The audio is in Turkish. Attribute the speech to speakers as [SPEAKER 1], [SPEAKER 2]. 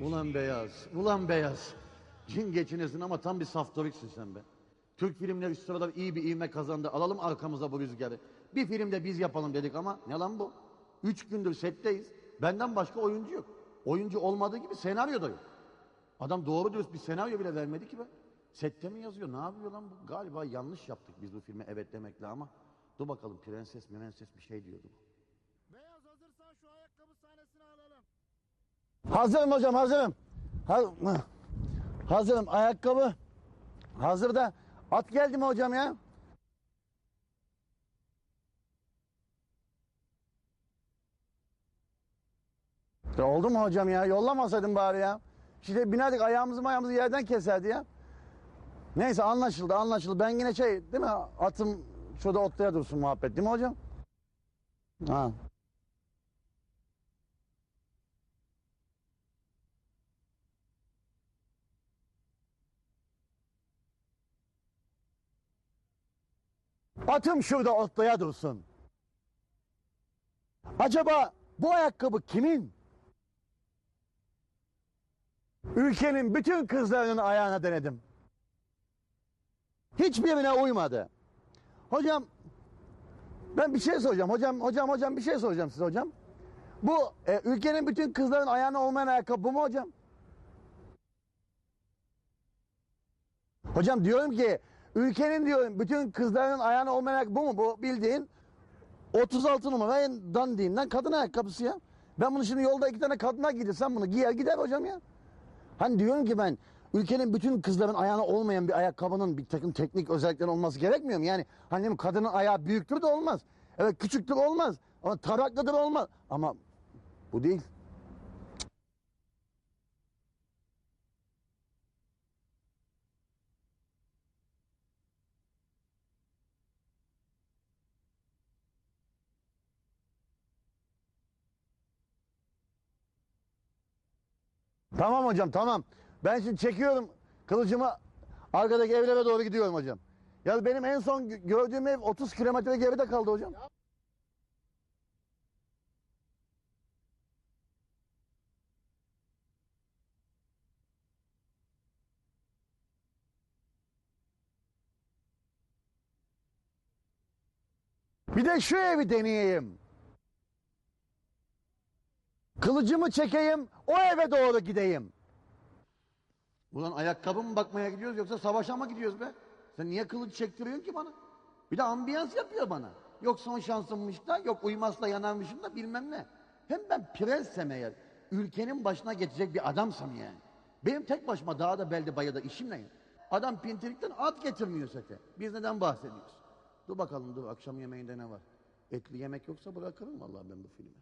[SPEAKER 1] Ulan beyaz, ulan beyaz. Cin geçinesin ama tam bir saftoriksin sen be. Türk filmleri şu sırada iyi bir ivme kazandı. Alalım arkamıza bu rüzgarı. Bir filmde biz yapalım dedik ama ne lan bu? Üç gündür setteyiz. Benden başka oyuncu yok. Oyuncu olmadığı gibi senaryo da yok. Adam doğru dürüst bir senaryo bile vermedi ki be. Sette mi yazıyor? Ne yapıyor lan bu? Galiba yanlış yaptık biz bu filme evet demekle ama. Dur bakalım prenses prenses bir şey diyordu bu.
[SPEAKER 2] Beyaz hazırsan şu ayakkabı sahnesini alalım.
[SPEAKER 3] Hazırım hocam hazırım. Ha- hazırım ayakkabı. Hazır da at geldi mi hocam ya? Ya oldu mu hocam ya? Yollamasaydın bari ya. İşte binerdik ayağımızı ayağımızı yerden keserdi ya. Neyse anlaşıldı anlaşıldı. Ben yine şey değil mi atım şurada otlaya dursun muhabbet değil mi hocam? Ha. Atım şurada otlaya dursun. Acaba bu ayakkabı kimin? Ülkenin bütün kızlarının ayağına denedim. Hiçbirine uymadı. Hocam ben bir şey soracağım. Hocam hocam hocam bir şey soracağım size hocam. Bu e, ülkenin bütün kızların ayağına olmayan ayakkabı bu mu hocam? Hocam diyorum ki ülkenin diyorum bütün kızların ayağına olmayan bu mu? Bu bildiğin 36 numara en dandiğinden kadın ayakkabısı ya. Ben bunu şimdi yolda iki tane kadına gidirsem bunu giyer gider hocam ya. Hani diyorum ki ben ülkenin bütün kızların ayağına olmayan bir ayakkabının bir takım teknik özellikleri olması gerekmiyor mu? Yani hani kadının ayağı büyüktür de olmaz. Evet küçüktür olmaz. Ama taraklıdır olmaz. Ama bu değil. Tamam hocam tamam. Ben şimdi çekiyorum kılıcımı arkadaki evlere doğru gidiyorum hocam. Ya benim en son gö- gördüğüm ev 30 kilometre geride kaldı hocam. Bir de şu evi deneyeyim. Kılıcımı çekeyim, o eve doğru gideyim.
[SPEAKER 1] Ulan ayakkabı mı bakmaya gidiyoruz yoksa savaşa mı gidiyoruz be? Sen niye kılıç çektiriyorsun ki bana? Bir de ambiyans yapıyor bana. Yok son şansımmış da, yok uymazla yanarmışım da bilmem ne. Hem ben prenssem eğer, ülkenin başına geçecek bir adamsam yani. Benim tek başıma dağda belde bayada işim ne? Adam pintirikten at getirmiyor sete. Biz neden bahsediyoruz? Dur bakalım dur akşam yemeğinde ne var? Etli yemek yoksa bırakırım vallahi ben bu filmi.